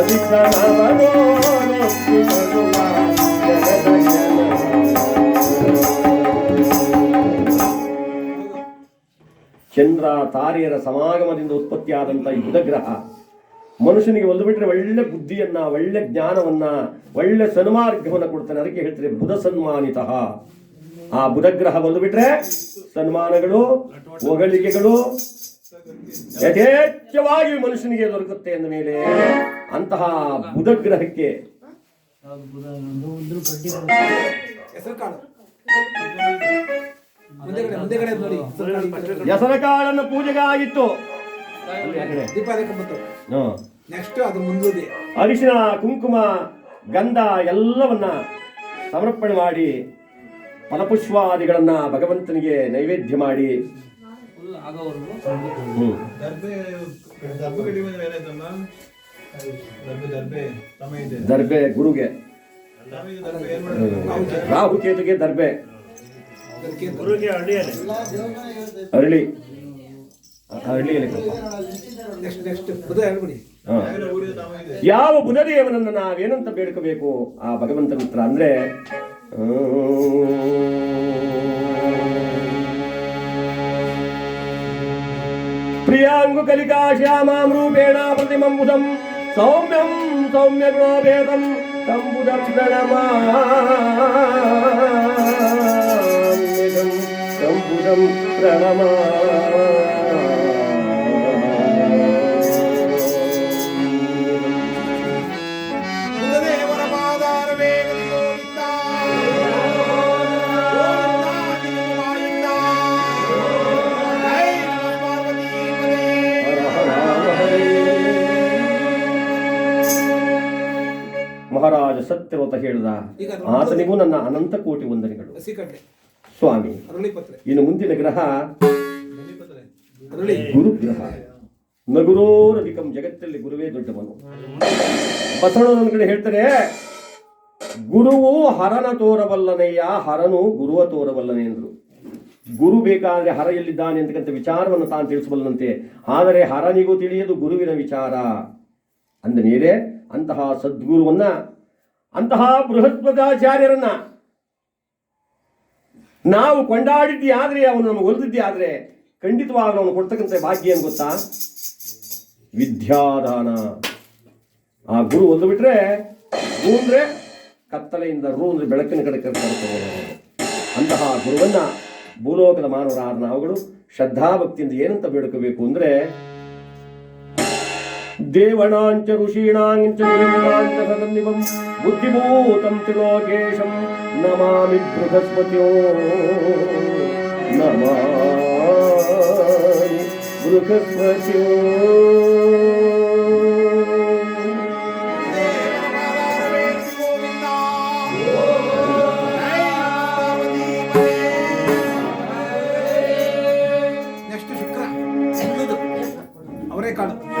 ಚಂದ್ರ ತಾರೆಯರ ಸಮಾಗಮದಿಂದ ಉತ್ಪತ್ತಿಯಾದಂಥ ಈ ಬುಧಗ್ರಹ ಮನುಷ್ಯನಿಗೆ ಒಂದು ಬಿಟ್ಟರೆ ಒಳ್ಳೆ ಬುದ್ಧಿಯನ್ನ, ಒಳ್ಳೆ ಜ್ಞಾನವನ್ನ, ಒಳ್ಳೆ ಸನ್ಮಾರ್ಗವನ್ನ ಕೊಡ್ತಾನೆ. ಅದಕ್ಕೆ ಹೇಳ್ತಾರೆ ಬುಧ ಸನ್ಮಾನಿತ. ಆ ಬುಧಗ್ರಹ ಒಂದು ಬಿಟ್ರೆ ಸನ್ಮಾನಗಳು, ಹೊಗಳಿಕೆಗಳು ಯಥೇಚ್ಛವಾಗಿ ಮನುಷ್ಯನಿಗೆ ದೊರಕುತ್ತೆ ಅಂದ ಮೇಲೆ ಅಂತಹ ಬುಧ ಗ್ರಹಕ್ಕೆ ಹೆಸರು ಕಾಳನ್ನು ಪೂಜೆಗೆ ಆಗಿತ್ತು ಅಲ್ಲಿ ಆ ಕಡೆ. ದೀಪ ಅದಕ್ಕೆ ಬಂತು ಹ್ಮ್. ನೆಕ್ಸ್ಟ್ ಅದು ಮುಂದುದೆ ಅರಿಶಿನ ಕುಂಕುಮ, ಗಂಧ ಎಲ್ಲವನ್ನ ಸಮರ್ಪಣೆ ಮಾಡಿ ಫಲಪುಷ್ಪಾದಿಗಳನ್ನ ಭಗವಂತನಿಗೆ ನೈವೇದ್ಯ ಮಾಡಿ ದರ್ಬೆ ದರ್ಬೆ ಕಡಿಮೆ ಅಂದ್ರೆ ಏನಾಯ್ತಮ್ಮ ದರ್ಬೆ ದರ್ಬೆ ಸಮಯ ಇದೆ. ದರ್ಬೆ ಗುರುಗೆ. ರಾಹು ಕೇತುಗೆ ದರ್ಬೆ. ಅದಕ್ಕೆ ಅರಳಿ ಅರಳಿ. ನೆಕ್ಸ್ಟ್ ನೆಕ್ಸ್ಟ್ ಬುಧ ಹೇಳ್ಬಿಡಿ. ಯಾವ ಬುಧದೇವನನ್ನ ನಾವೇನಂತ ಬೇಡ್ಕೋಬೇಕು? ಆ ಭಗವಂತನ ಹತ್ರ ಅಂದ್ರೆ ప్రియాంగుకలికాశ్యామాం రూపేణ ప్రతిమంబుధం. సౌమ్యం సౌమ్య గుణోభేదం తంబుధం ప్రణమాం తంబుధం ప్రణమా ಮಹಾರಾಜ ಸತ್ಯವ್ರತ ಹೇಳಿದ ಆತನಿಗೂ ನನ್ನ ಅನಂತ ಕೋಟಿ ವಂದನೆಗಳು. ಸ್ವಾಮಿ ಇನ್ನು ಮುಂದಿನ ಗ್ರಹ ಗುರುಗ್ರಹ ಅರಳಿ. ಗುರು ಗ್ರಹ ನಗುರೋರಧಿಕಂ ಜಗತ್ತಲ್ಲಿ ಗುರುವೇ ದೊಡ್ಡವನು. ನನ್ನ ಕಡೆ ಹೇಳ್ತಾರೆ ಗುರುವು ಹರನ ತೋರಬಲ್ಲನೆಯ ಹರನು ಗುರುವ ತೋರಬಲ್ಲನೆ ಎಂದರು ಗುರು ಬೇಕಾದರೆ ಹರ ಎಲ್ಲಿದ್ದಾನೆ ಅಂತಕ್ಕಂಥ ವಿಚಾರವನ್ನು ತಾನು ತಿಳಿಸಬಲ್ಲಂತೆ ಆದರೆ ಹರನಿಗೂ ತಿಳಿಯದು ಗುರುವಿನ ವಿಚಾರ. ಅಂದ ಮೇಲೆ ಅಂತಹ ಸದ್ಗುರುವನ್ನ ಅಂತಹ ಬೃಹಸ್ಪತಾಚಾರ್ಯರನ್ನ ನಾವು ಕೊಂಡಾಡಿದ್ದಿ ಆದರೆ, ಅವನು ನಮಗೆ ಒಲಿದಿದ್ದಿ ಆದರೆ, ಖಂಡಿತವಾಗ್ಲೂ ಅವನು ಕೊಡ್ತಕ್ಕಂಥ ಭಾಗ್ಯ ಏನು ಗೊತ್ತಾ ವಿದ್ಯಾದಾನ ಆ ಗುರು ಒಂದು ಬಿಟ್ರೆ ರೂ ಅಂದ್ರೆ ಕತ್ತಲೆಯಿಂದ ರೂ ಅಂದ್ರೆ ಬೆಳಕಿನ ಕಡೆ ಕರ್ಕೊಂಡು. ಅಂತಹ ಗುರುವನ್ನ ಭೂಲೋಕದ ಮಾನವರಾದ ನಾವುಗಳು ಶ್ರದ್ಧಾಭಕ್ತಿಯಿಂದ ಏನಂತ ಬೇಡ್ಕೋಬೇಕು ಅಂದ್ರೆ ദേവണാഞ്ച ഋഷീണാഞ്ച ദേവനാഞ്ച ബുദ്ധിഭൂതം ത്രിലോകേശം നമാമി ബൃഹസ്പത്യോ നമാമി ബൃഹസ്പത്യോ